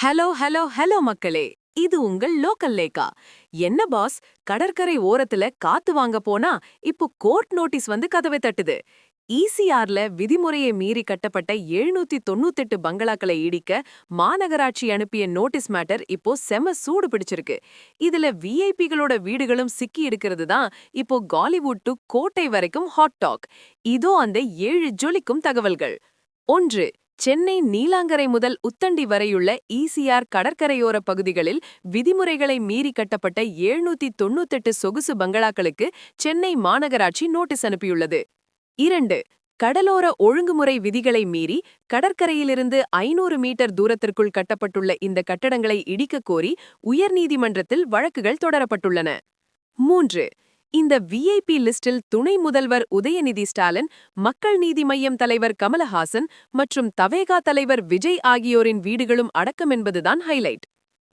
Hello hello hello மக்களே. இது உங்கள் லோக்கல் லேக்கா என்ன பாஸ்? கடற்கரை ஓரத்துல காத்து வாங்க போனா இப்போ கோர்ட் நோட்டீஸ் வந்து கதவை தட்டுது. ஈசிஆர்ல விதிமுறையை மீறி கட்டப்பட்ட எழுநூத்தி தொண்ணூத்தெட்டு பங்களாக்களை இடிக்க மாநகராட்சி அனுப்பிய நோட்டீஸ் மேட்டர் இப்போ செம சூடு பிடிச்சிருக்கு. இதுல விஐபிகளோட வீடுகளும் சிக்கி எடுக்கிறது தான் இப்போ காலிவுட் டு கோட்டை வரைக்கும் ஹாட் டாக் இதோ அந்த ஏழு ஜொலிக்கும் தகவல்கள். ஒன்று சென்னை நீலாங்கரை முதல் உத்தண்டி வரையுள்ள ஈசிஆர் கடற்கரையோர பகுதிகளில் விதிமுறைகளை மீறி கட்டப்பட்ட எழுநூத்தி தொண்ணூத்தெட்டு சொகுசு பங்களாக்களுக்கு சென்னை மாநகராட்சி நோட்டீஸ் அனுப்பியுள்ளது. இரண்டு கடலோர ஒழுங்குமுறை விதிகளை மீறி கடற்கரையிலிருந்து ஐநூறு மீட்டர் தூரத்திற்குள் கட்டப்பட்டுள்ள இந்த கட்டடங்களை இடிக்கக் கோரி உயர்நீதிமன்றத்தில் வழக்குகள் தொடரப்பட்டுள்ளன. மூன்று இந்த விஐபி லிஸ்டில் துணை முதல்வர் உதயநிதி ஸ்டாலின் மக்கள் நீதி மய்யம் தலைவர் கமலஹாசன் மற்றும் தவேகா தலைவர் விஜய் ஆகியோரின் வீடுகளும் அடக்கம் என்பதுதான் ஹைலைட்.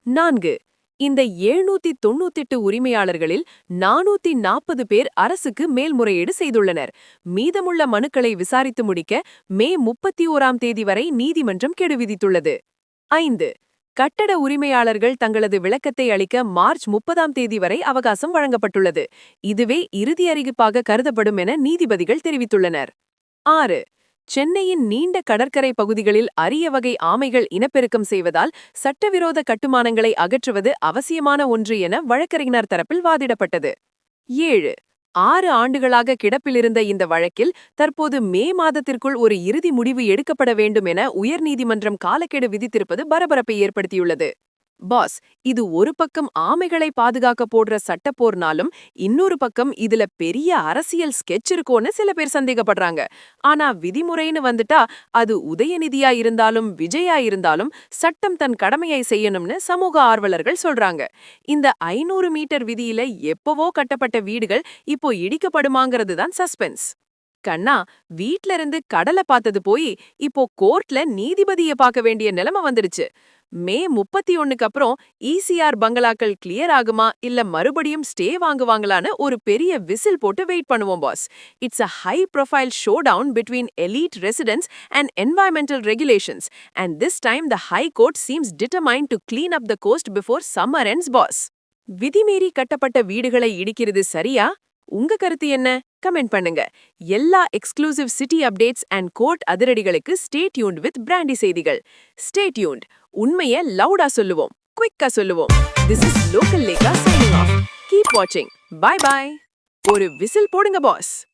நான்கு இந்த எழுநூத்தி தொண்ணூத்தெட்டு உரிமையாளர்களில் நானூத்தி நாற்பது பேர் அரசுக்கு மேல்முறையீடு செய்துள்ளனர். மீதமுள்ள மனுக்களை விசாரித்து முடிக்க மே முப்பத்தி ஓராம் தேதி வரை நீதிமன்றம் கெடு விதித்துள்ளது ஐந்து கட்டட உரிமையாளர்கள் தங்களது விளக்கத்தை அளிக்க மார்ச் முப்பதாம் தேதி வரை அவகாசம் வழங்கப்பட்டுள்ளது. இதுவே இறுதி அறிவிப்பாக கருதப்படும் என நீதிபதிகள் தெரிவித்துள்ளனர். ஆறு. சென்னையின் நீண்ட கடற்கரை பகுதிகளில் அரிய வகை ஆமைகள் இனப்பெருக்கம் செய்வதால் சட்டவிரோத கட்டுமானங்களை அகற்றுவது அவசியமான ஒன்று என வழக்கறிஞர் தரப்பில் வாதிடப்பட்டது. ஏழு. ஆறு ஆண்டுகளாக கிடப்பிலிருந்த இந்த வழக்கில் தற்போது மே மாதத்திற்குள் ஒரு இறுதி முடிவு எடுக்கப்பட வேண்டும் என உயர்நீதிமன்றம் காலக்கெடு விதித்திருப்பது பரபரப்பை ஏற்படுத்தியுள்ளது. பாஸ் இது ஒரு பக்கம் ஆமைகளை பாதுகாக்க போடுற சட்டப்போர்னாலும் இன்னொரு பக்கம் இதுல பெரிய அரசியல் ஸ்கெட்ச் இருக்கோன்னு சில பேர் சந்தேகப்படுறாங்க. ஆனா விதிமுறைன்னு வந்துட்டா அது உதயநிதியா இருந்தாலும் விஜயா இருந்தாலும் சட்டம் தன் கடமையை செய்யணும்னு சமூக ஆர்வலர்கள் சொல்றாங்க. இந்த ஐநூறு மீட்டர் விதியில எப்பவோ கட்டப்பட்ட வீடுகள் இப்போ இடிக்கப்படுமாங்கிறது தான் சஸ்பென்ஸ். கண்ணா வீட்ல இருந்து கடலை பார்த்தது போய் இப்போ கோர்ட்ல நீதிபதிய பார்க்க வேண்டிய நிலைமை வந்துருச்சு. மே முப்பத்தி ஒண்ணுக்கு அப்புறம் இசிஆர் பங்களாக்கள் கிளியர் ஆகுமா இல்ல மறுபடியும் ஸ்டே வாங்குவாங்களான்னு ஒரு பெரிய விசில் போட்டு வெயிட் பண்ணுவோம் boss it's a high profile showdown between elite residents and environmental regulations and this time the high court seems determine to clean up the coast before summer and boss விதிமீறி கட்டப்பட்ட வீடுகளை இடிக்கிறது சரியா? உங்க கருத்து என்ன? Comment பண்ணுங்க. எல்லா exclusive city updates and court அதிரடிகளுக்கு stay tuned with பிராண்டி செய்திகள். Stay tuned. உண்மையை லவுடா சொல்லுவோம் குவிக்கா சொல்லுவோம். This is local Lekha signing off keep வாட்சிங் பை பாய் ஒரு விசில் போடுங்க பாஸ்